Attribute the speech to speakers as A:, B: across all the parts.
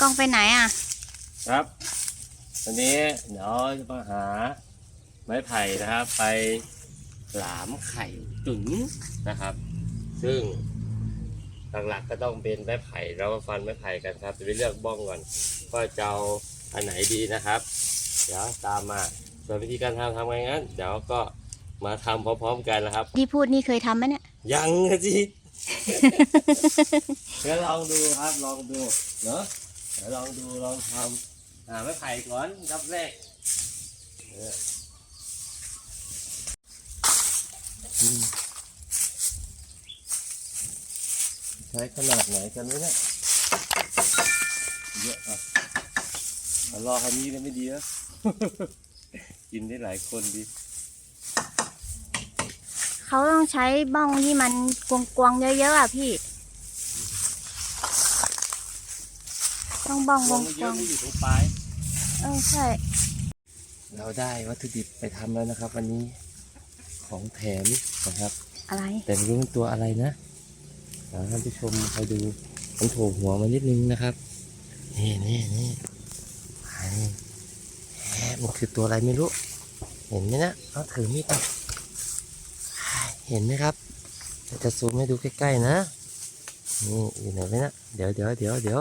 A: กล้องไปไหนอะ
B: ครับวันนี้เดี๋ยวจะมาหาไม้ไผ่นะครับ ไปหลามไข่ตุ๋นนะครับ ซึ่งหลักๆก็ต้องเป็นไม้ไผ่เรามาฟันไม้ไผ่กันครับจะไปเลือกบ้องก่อนว่าจะเอาอันไหนดีนะครับ เดี๋ยวตามมาส่วนวิธีการทำทำไงงั้นเดี๋ยวก็มาทำพร้อมๆกันนะครับ
A: ที่พูดนี่เคยทำไหมเนี่ย
B: ยังนะจีเดี๋ยวลองดูครับลองดูเนาะเดี๋ยวลองดูลองทำหาไม้ไผ่ก่อนดับแรกเอออืมใช้ขนาดไหนกันไหมเนี่ยเยอะอะเอารอคันนี้เลยไม่ดีนะกินได้หลายคนดี
A: เขาต้องใช้บ้องที่มันกวงๆเยอะๆอะพี่ ต้องบ้อง
B: ว
A: ว
B: ง
A: ง
B: เย
A: กว
B: อะ
A: ง
B: ไม่อยู่ตรงปลาย
A: เออใช่
B: เราได้วัตถุดิบไปทำแล้วนะครับ วันนี้ของแถมนะครับ
A: อะไร
B: แต่ไม่รู้มันตัวอะไรนะเดี๋ยวท่านผู้ชมคอยดูมันโผล่หัวมานิดนึงนะครับ นี่นี่นี่ไอ้แหมมันคือตัวอะไรไม่รู้ เห็นไหมนะเอาถือมีดมาเห็นไหมครับเดี๋ยวจะซูมให้ดูใกล้ๆนะนี่อยู่ไหนไหมนะเดี๋ยวเดี๋ยวเดี๋ยวเดี๋ยว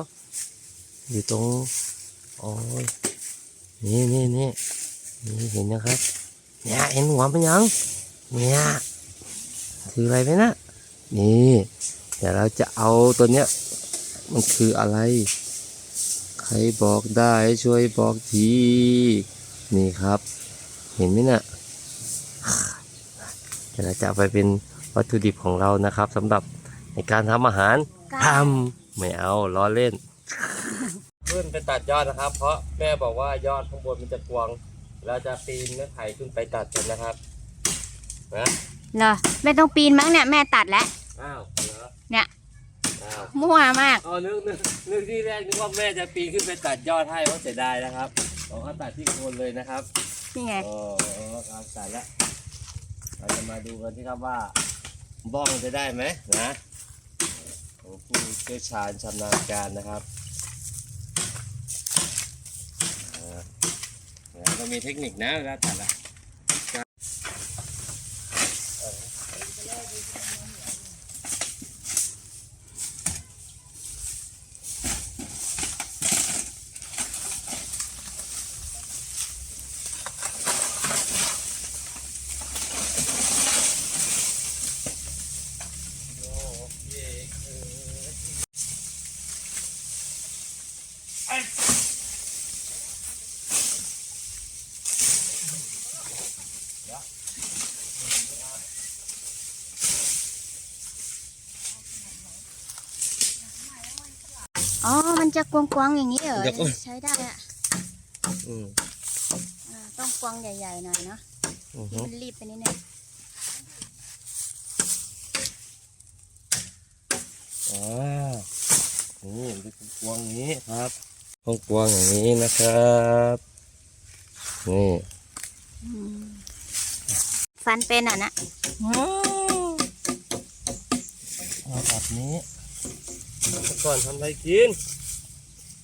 B: อยู่ตรงโอ้ยนี่นี่นี่นี่เห็นนะครับเนี่ยเห็นหัวมันยังเนี่ยคืออะไรไหมนะนี่เดี๋ยวเราจะเอาตัวเนี้ยมันคืออะไร ใครบอกได้ช่วยบอกทีนี่ครับ เห็นไหมนะ่ะเดี๋ยวเราจะไปเป็นวัตถุดิบของเรานะครับสำหรับในการทำอาหารทำไม่เอาล้อเล่น ขึ้นไปตัดยอดนะครับ เพราะแม่บอกว่ายอดข้างบนมันจะกวางเราจะปีนไม้ไผ่ขึ้นไปตัดกันนะครับนะ
A: เหรอไม่ต้องปีนมั้งเนี่ยแม่ตัดแล้ว
B: อ้าวเหรอ
A: เนี่ย
B: อ้าว
A: มั่วมาก
B: อ๋อนึกนึกนึกที่แรกนึกว่าแม่จะปีนขึ้นไปตัดยอดให้ว่าเสียดายนะครับบอกเขาตัดที่โคนเลยนะครับ
A: นี่ไง
B: โอ้ครับตัดแล้วเราจะมาดูกันที่ครับว่าบ้องจะได้ไหมนะของผู้เชี่ยวชาญชำนาญการนะครับอ่าแล้ว ก็มีเทคนิคนะเวลาตัดอะ
A: อ๋อ มันจะกวงๆอย่างนี้เหรอ
B: เดี๋ยวก่อน
A: ใช้ได้อะ
B: อืม
A: อ่าต้องกวางใหญ่ๆหน่อยเนาะ
B: อือ
A: ที่
B: ฮึ
A: มันรีบไปนิดนึง
B: อ่านี่มันเป็นพวงอย่างนี้ครับพวงพวงอย่างนี้นะครับนี่
A: อืมฟันเป็นอะนะ
B: เอาแบบนี้เมื่อก่อนทำอะไรกิน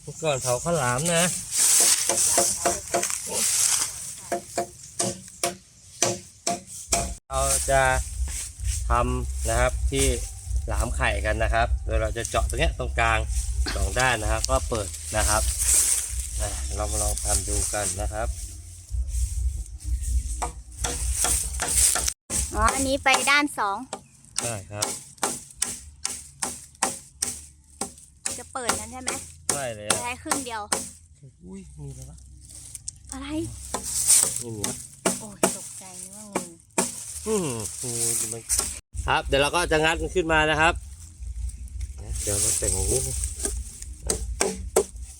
B: เมื่อก่อนเผาข้าวหลามนะเราจะทำนะครับที่หลามไข่กันนะครับโดยเราจะเจาะตรงเนี้ยตรงกลางสองด้านนะครับ ก็เปิดนะครับอะเรามาลองทำดูกันนะครับ
A: อ๋ออันนี้ไปด้านสอง
B: ได้ครับ
A: จะเปิดนั้นใช่ไหม
B: ได้เลย
A: ใช้ครึ่งเดียว
B: อุ้ยมีอะไรวะ
A: อะไร
B: นี่มีวะ
A: โอ้ยตกใจนึกว่างู
B: อืมโอ้ยมันครับ เดี๋ยวเราก็จะงัดมันขึ้นมานะครับนะเดี๋ยวเราแต่งอย่างนี้นะ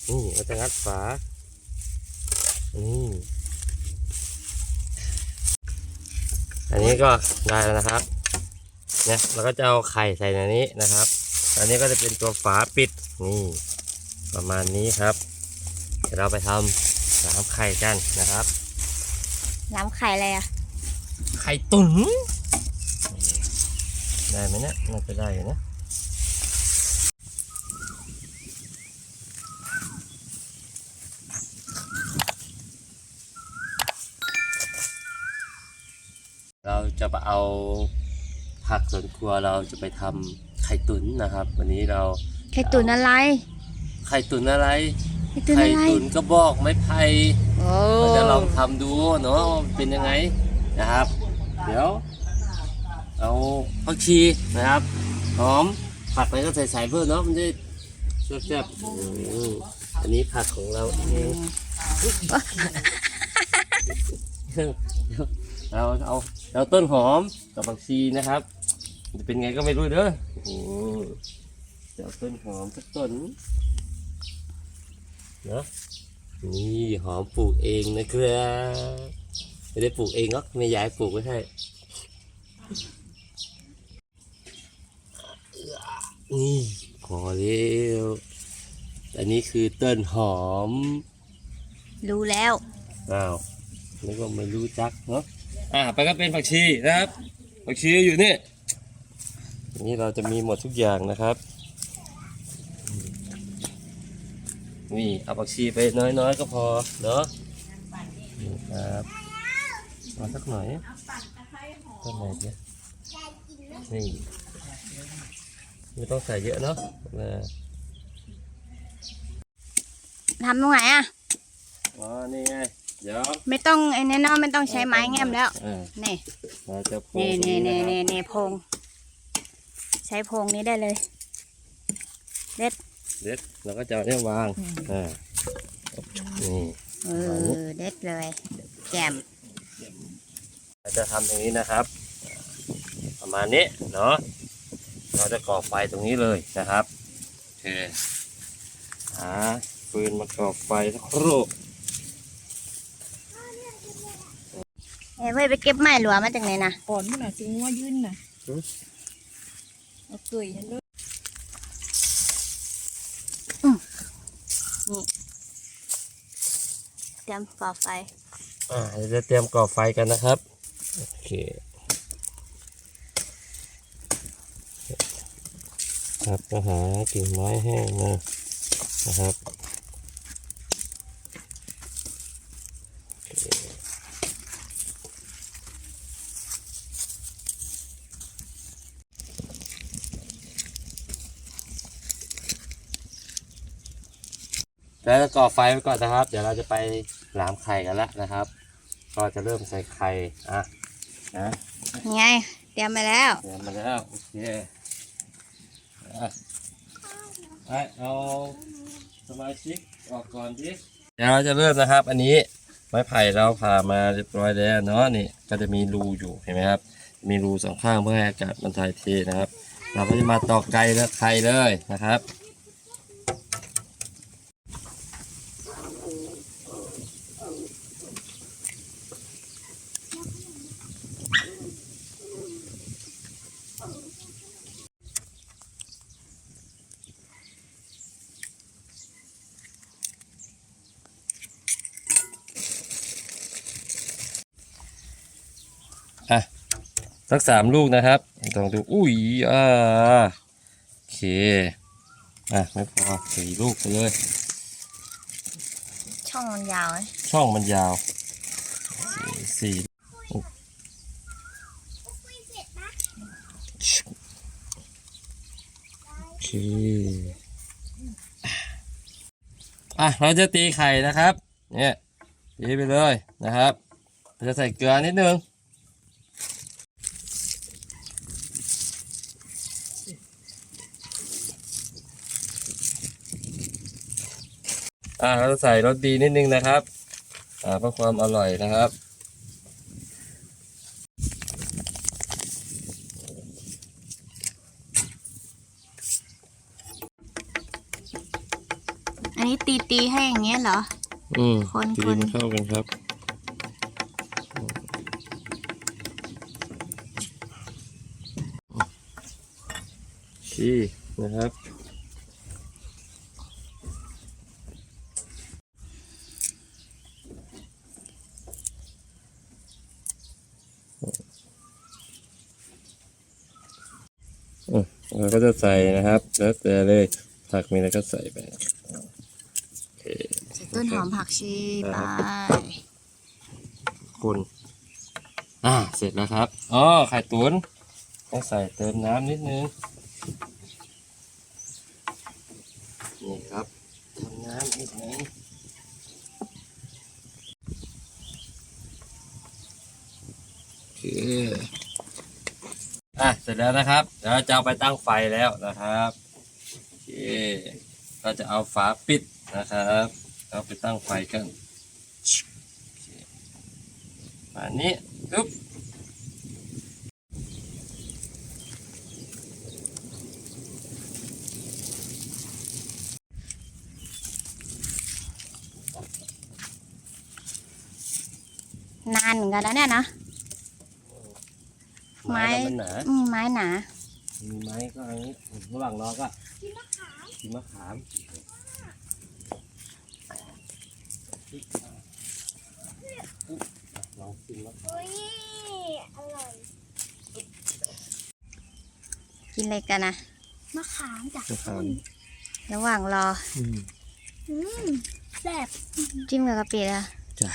B: นี่เราจะงัดฝา นี่ อันนี้ก็ได้แล้วนะครับ เนี่ยเราก็จะเอาไข่ใส่ในนี้นะครับ อันนี้ก็จะเป็นตัวฝาปิด นี่ ประมาณนี้ครับ เดี๋ยวเราไปทำน้ำไข่กันนะครับ
A: น้ำไข่อะไรอะ
B: ไข่ตุ๋นได้ไหมเนี่ยน่าจะได้อยู่นะเราจะไปเอาผักสวนครัวเราจะไปทำไข่ตุ๋นนะครับ วันนี้เรา
A: ไข่ตุ๋นอะไร
B: ไข่ตุ๋นอะไร
A: ไข่ตุ๋น
B: ไข่
A: อะไร
B: ตุ๋นกระบอกไม้ไผ่
A: โอ้
B: เราจะลองทำดูเนาะว่ามันเป็นยังไงนะครับ เดี๋ยว เอาผักชีนะครับหอมผักอะไรก็ใส่ใส่เพิ่มเนาะมันจะแซ่บๆอืมอันนี้ผักของเราเองเราเอาเราต้นหอมกับผักชีนะครับมันจะเป็นไงก็ไม่รู้เด้อโอ้โหเดี๋ยวต้นหอมสักต้น เนาะนี่หอมปลูกเองนะครับไม่ได้ปลูกเองหรอกแม่ยายปลูกไว้ให้นี่พอแล้วอันนี้คือต้นหอม
A: รู้แล้ว
B: อ้าวนึกว่าไม่รู้จักเนาะอ่าไปก็เป็นผักชีนะครับผักชีอยู่นี่อันนี้เราจะมีหมดทุกอย่างนะครับ นี่เอาผักชีไปน้อยๆก็พอเนาะนี่ครับมาสักหน่อยต้นไหนเนี่ยนี่ไม่ต้องใส่เยอะเนาะนะ
A: ทำตรงไหนอะ
B: อ๋อนี่ไงเดี๋ยว
A: ไม่ต้องไอ้นี่เนาะไม่ต้องใช้ไม้แง้มแล้ว
B: อ่า
A: นี่
B: เราจะโพ
A: นี่
B: ตรง
A: นี่นี่ะ
B: ครับ
A: นี่นี่พง ใช้พงนี้ได้เลยเด็ด
B: เด็ดเราก็จะเอาเนี่ยวางอ่านี่
A: เออเด็ดเลยแจ่ม
B: เราจะทำตรงนี้นะครับ ประมาณนี้เนาะเราจะก่อไฟตรงนี้เลยนะครับโอเคหาฟืนมาก่อไฟสักครู่
A: เอ้ยเว้ยไปเก็บไม้หลวมาจากไหนนะ
C: ก่อนมันน่ะซื้อว่ายื่นน่ะเอาเกยฉันด้วย
A: เตรียมก่อไฟ
B: อ่าเดี๋ยวจะเตรียมก่อไฟกันนะครับ โอเคครับก็หากิ่งไม้แห้งมานะครับ แล้วจะก่อไฟไว้ก่อนนะครับ เดี๋ยวเราจะไปหลามไข่กันแล้วนะครับ ก็จะเริ่มใส่ไข่อะนะ
A: ไงเตรียมไปแล้ว
B: เตรียมมาแล้วโอเคอะไปเอาสมาชิกออกก่อนดิเดี๋ยวเราจะเริ่มนะครับ อันนี้ไม้ไผ่เราผ่ามาเรียบร้อยแล้วเนาะนี่ก็จะมีรูอยู่เห็นไหมครับ มีรูสองข้างเพื่อให้อากาศมันถ่ายเทนะครับ เราก็จะมาตอกไก่และไข่เลยนะครับ สักสามลูกนะครับต้องดู อุ้ยอ่าโอเค อะ ไม่พอสี่ลูกไปเลย
A: ช่องมันยาวไหม
B: ช่องมันยาวสี่สี่โอเค อะ เราจะตีไข่นะครับ เนี่ยตีไปเลยนะครับเราจะใส่เกลือนิดนึง อ่าเราจะใส่รสดีนิดนึงนะครับ อ่าเพื่อความอร่อยนะครับ
A: อันนี้ตีตีๆให้อย่างเงี้ยเหรอ
B: อืม
A: คน
B: ตี
A: คน
B: มันเข้ากันครับ ชีนะครับ อืมเราก็ จะใส่นะครับ แล้วแต่เลยผักมีอะไรก็ใส่ไปโอเค
A: ใส่ต้นหอมผักชีไป
B: คนอ่าเสร็จแล้วครับอ๋อไข่ตุ๋นต้องใส่เติมน้ำนิดนึง นี่ครับเติมน้ำนิดนึงโอเค อะ เสร็จแล้วนะครับเดี๋ยวจะเอาไปตั้งไฟแล้วนะครับโอเคก็จะเอาฝาปิดนะครับเอาไปตั้งไฟกันอเคฝานี้ปึ๊บ
A: นานเหมือนกันแล้วเนี่ยนะ ไม้
B: แล้วมันหนา
A: อืมไม้หนา
B: มีไม้ก็อันนี้ระหว่างรอก็กินมะขามกินมะขามลองกินมะขาม
C: อุ้ยอร่อย
A: กินอะไรกันนะ
C: มะขามจ้ะ
B: มะขาม
A: ระหว่างรอ
B: อืม
C: อืมแซ่บ
A: จิ้มกับกะปิอะ
B: ใช่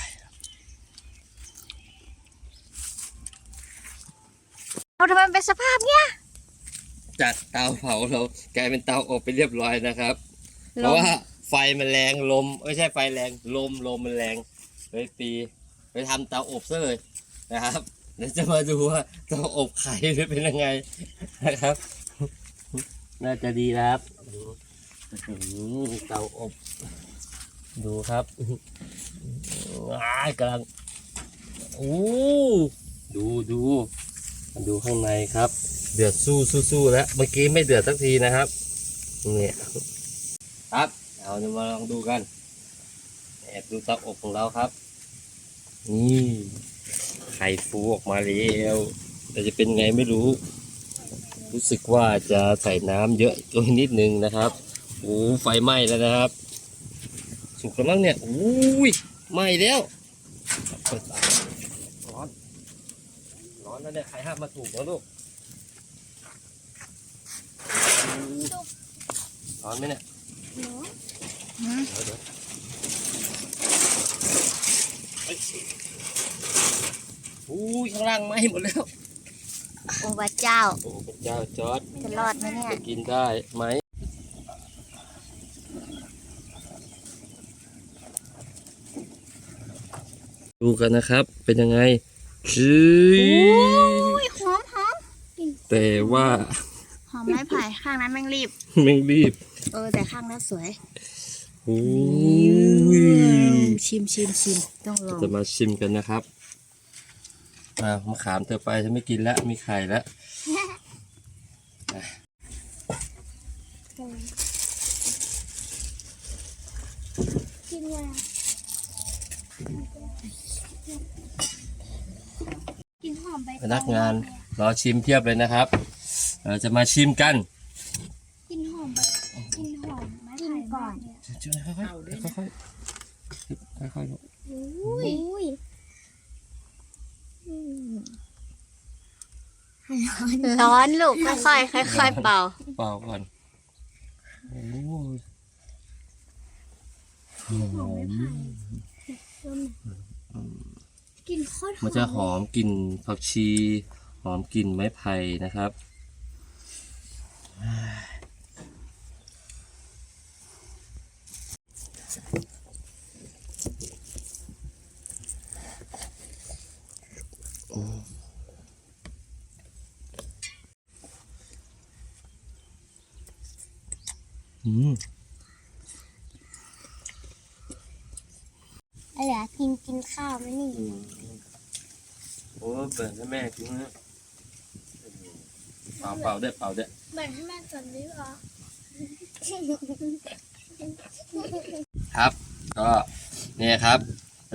A: เอาทำไมมันเป็นสภาพเนี้ย
B: จากเตาเผาเรากลายเป็นเตาอบไปเรียบร้อยนะครับ เพ
A: ล
B: ราะ
A: ม
B: ว่าไฟมันแรงลมไม่ใช่ไฟแรงลมลมมันแรงเลยตีไปทำเตาอบซะเลยนะครับเดี๋ยวจะมาดูว่าเตาอบไข่จะเป็นยังไงนะครับ น่าจะดีนะครับดูอื้อหือเตาอบดูครับว้ายกำลังโอ้ดูดู มาดูข้างในครับ เดือดสู้สู้สู้แล้วเมื่อกี้ไม่เดือดสักทีนะครับเนี่ยครับเอาจะมาลองดูกันแอบดูเตาอบของเราครับ นี่ไข่ฟูออกมาแล้วแต่จะเป็นไงไม่รู้ รู้สึกว่าจะใส่น้ำเยอะตัวนิดนึงนะครับโอ้ไฟไหม้แล้วนะครับ สุกแล้วมั้งเนี่ยอุ้ยไหม้แล้วเปิดฝาร้อนร้อน แล้วเนี่ยใครห้ามมาถูกแล้วลูกอู้ร้อนไหมเนี่ย
A: อืม
B: เดี๋ยวเดี๋ยวเอ้ยอุ้ยข้างล่างไหม้หมดแล้ว
A: โอ้พระเจ้า
B: โอ้พระเจ้าจอร์ด
A: จะรอดไหมเนี่ย
B: จะกินได้ไหมดูกันนะครับ เป็นยังไง ชื้
A: อุ้ยหอมหอม
B: แต่ว่า
A: หอมไม้ไผ่ข้างนั้นแม่งรีบ
B: แม่งรีบ
A: เออ แต่ข้างนั้นสวย
B: โอ้ย
A: ชิมชิมชิมต้องลอง
B: จะมาชิมกันนะครับอ่ามะขามเธอไปฉันไม่กินแล้วมีไข่แล้ว
C: กินเลยกินหอมใบตอง
B: พนักงานรอชิมเพียบเลยนะครับ เราจะมาชิมกัน
C: กินหอมใบกินหอมไม้ไผ่ก่อน
B: ช่วยค่อยๆค่อยๆค่อยๆลูก
C: อุ้ยอุ้ย
A: ร้อนลูกค่อยๆค่อยๆเป่า
B: เปล่าก่อนโอ้ยหอม
C: กินโคตรหอม
B: มันจะหอมกลิ่นผักชี หอมกลิ่นไม้ไผ่นะครับ อืม
C: อะไรอะ กินกินข้าวไหมนี่
B: อืมโอ้เปิดให้แม่กินนะเป่าเป่าได้วยเป่าได้วย
C: แบ่งให้แม่ส่วนนี้เหรอ
B: ครับ ก็เนี่ยครับ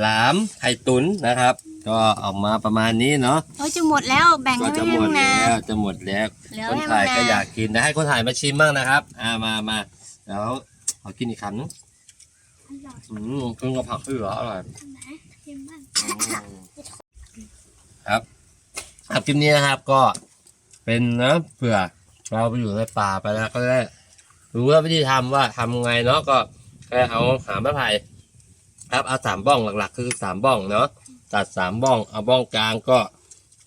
B: หลามไข่ตุ๋นนะครับ ก็ออกมาประมาณนี้เนาะ
A: โอ้ยจะหมดแล้วแบ่ง
B: ก็
A: ให้
B: จะ
A: แม่
B: หมด
A: นะ
B: แล้วจะหมดแล้ว
A: เหลือ
B: คน
A: ให้
B: ถ่าย
A: มึงนะ
B: ก็อยากกินนะให้คนถ่ายมาชิมบ้างนะครับ อ่ามามาแล้วขอกินอีกคำนึง
C: อร่อย
B: อืมกินกับผักด้วยเหรออร่อย
C: ใช่ไหมชิมบ้าง
B: ครับครับคลิปนี้นะครับก็เป็นนะเผื่อเราไปอยู่ในป่าไปแล้วก็ได้รู้ว่าวิธีทำว่าทำไงเนาะก็แค่เอาหาไม้ไผ่ครับเอาสามบ้องหลักๆ คือสามบ้องเนาะตัดสามบ้องเอาบ้องกลางก็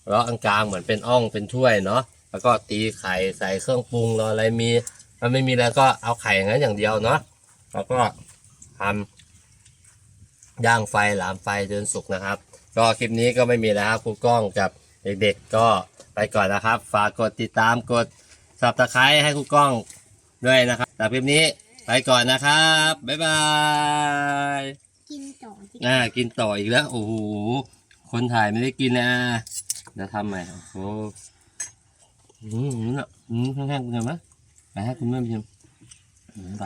B: แล้วอันกลางเหมือนเป็นอ่องเป็นถ้วยเนาะแล้วก็ตีไข่ใส่เครื่องปรุงรออะไรมีมันไม่มีแล้วก็เอาไข่อย่างนั้นอย่างเดียวเนาะแล้วก็ ทำย่างไฟหลามไฟจนสุกนะครับ ก็คลิปนี้ก็ไม่มีแล้วครับครูกล้องกับเด็กๆก็ไปก่อนนะครับ ฝากกดติดตามกดสับตะไคร้ให้ครูกล้องด้วยนะครับสำหรับคลิปนี้ไปก่อนนะครับ บ๊ายบาย
A: กินต่อสิ
B: อ่ากินต่ออีกแล้ว โอ้โห คนถ่ายไม่ได้กินนะเดี๋ยวทำใหม่ โอ้โหอืมอืมอะอืมแห้งๆคุณเห็นไหมไปให้คุณแม่ไปชิมอืมไป